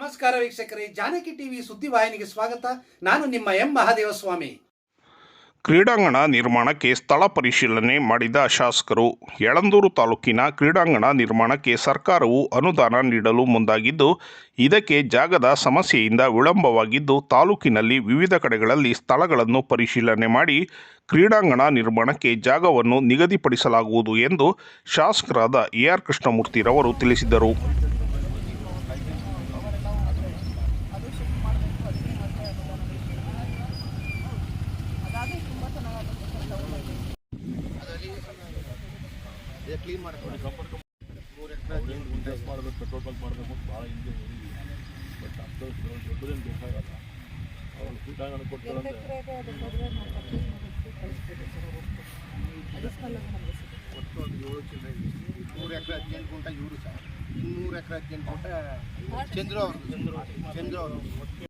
ನಮಸ್ಕಾರ ವೀಕ್ಷಕರೇ, ಜಾನಕಿ ಟಿವಿ ಸುದ್ದಿವಾಹಿನಿಗೆ ಸ್ವಾಗತ. ನಾನು ನಿಮ್ಮ ಎಂ ಮಹಾದೇವಸ್ವಾಮಿ. ಕ್ರೀಡಾಂಗಣ ನಿರ್ಮಾಣಕ್ಕೆ ಸ್ಥಳ ಪರಿಶೀಲನೆ ಮಾಡಿದ ಶಾಸಕರು, ಯಳಂದೂರು ತಾಲೂಕಿನ ಕ್ರೀಡಾಂಗಣ ನಿರ್ಮಾಣಕ್ಕೆ ಸರ್ಕಾರವು ಅನುದಾನ ನೀಡಲು ಮುಂದಾಗಿದ್ದು, ಇದಕ್ಕೆ ಜಾಗದ ಸಮಸ್ಯೆಯಿಂದ ವಿಳಂಬವಾಗಿದ್ದು, ತಾಲೂಕಿನಲ್ಲಿ ವಿವಿಧ ಕಡೆಗಳಲ್ಲಿ ಸ್ಥಳಗಳನ್ನು ಪರಿಶೀಲನೆ ಮಾಡಿ ಕ್ರೀಡಾಂಗಣ ನಿರ್ಮಾಣಕ್ಕೆ ಜಾಗವನ್ನು ನಿಗದಿಪಡಿಸಲಾಗುವುದು ಎಂದು ಶಾಸಕರಾದ ಎ ಆರ್ ಕೃಷ್ಣಮೂರ್ತಿರವರು ತಿಳಿಸಿದರು. ಮಾಡಬೇಕು. ಪೆಟ್ರೋಲ್ ಬಂಕ್ ಮಾಡಬೇಕು ಅಂತ ಭಾಳ ಹಿಂದೆ ಬಟ್ ದೊಡ್ಡದೇನು ಬೇಕಾಗಲ್ಲ. ಅವ್ರು ಒಟ್ಟು ಒಂದು ಏಳು ಚಿಲ್ಲರೆ ನೂರು ಎಕರೆ ಹದಿನೆಂಟು ಗುಂಟ ಇವರು ಸರ್. ಇನ್ನೂರು ಎಕರೆ ಹದಿನೆಂಟು ಗುಂಟ ಚಂದ್ರು ಅವರು. ಚಂದ್ರ ಅವರು.